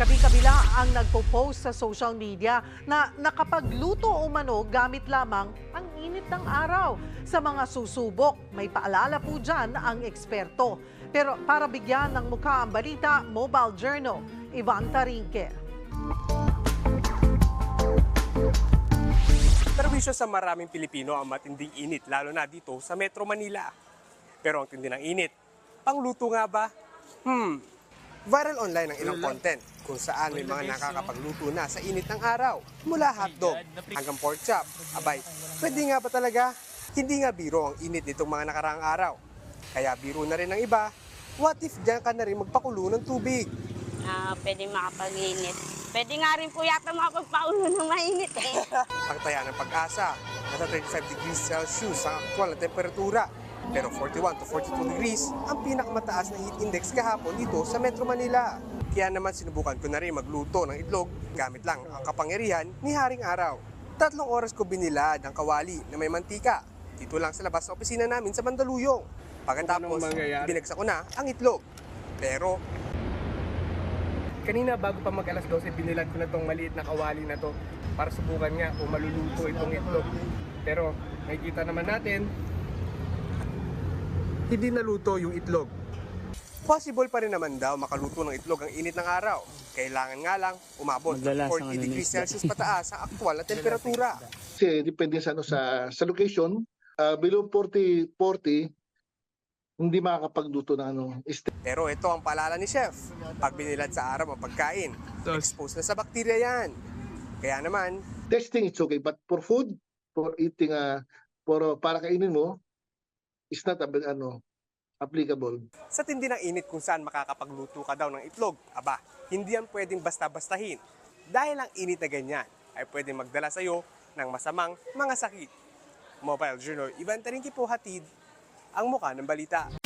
Kabi-kabila ang nagpo-post sa social media na nakapagluto umano gamit lamang ang init ng araw. Sa mga susubok, may paalala po dyan ang eksperto. Pero para bigyan ng mukha ang balita, Mobile Journal, Ivan Tarinque. Perwisyo sa maraming Pilipino ang matinding init, lalo na dito sa Metro Manila. Pero ang tindi ng init, pangluto nga ba? Hmm, viral online ang ilang content kung saan may mga nakakapagluto na sa init ng araw. Mula hotdog hanggang pork chop. Abay, pwede nga ba talaga? Hindi nga biro ang init nitong mga nakaraang araw. Kaya biro na rin ng iba, what if dyan ka na rin magpakulo ng tubig? Ah, pwede makapag-init. Pwede nga rin po yata makapagpaulo ng mainit eh. Ang taya ng pag-asa, nasa 35 degrees Celsius ang aktual na temperatura. Pero 41 to 42 degrees ang pinakamataas na heat index kahapon dito sa Metro Manila. Kaya naman sinubukan ko na rin magluto ng itlog gamit lang ang kapangyarihan ni Haring Araw. Tatlong oras ko binilad ang kawali na may mantika. Dito lang sa labas sa opisina namin sa Mandaluyong. Pagkatapos, binagsak ko na ang itlog. Pero Kanina bago pa mag alas 12, binilad ko na tong maliit na kawali na to para subukan nga kung maluluto itong itlog. Pero nakikita naman natin, hindi naluto yung itlog. Possible pa rin naman daw makaluto ng itlog ang init ng araw. Kailangan nga lang umabot ng Madalas ang 40 ano degrees isda. Celsius pataas ang aktual na temperatura. Kasi depende sa ano sa sa location, ah, below 40 40 hindi makakapagluto ng ano. Pero ito ang paalala ni Chef. Pag binilad sa araw ang pagkain, exposed na sa bakterya yan. Kaya naman, Testing it's okay but for food, for eating ah for ah, para kainin mo is not ano applicable. sa tindi ng init kung saan makakapagluto ka daw ng itlog, aba, hindi yan pwedeng basta-bastahin. Dahil ang init na ganyan ay pwedeng magdala sa'yo ng masamang mga sakit. Mobile Journal, Ivan Tarinki po hatid, ang muka ng balita.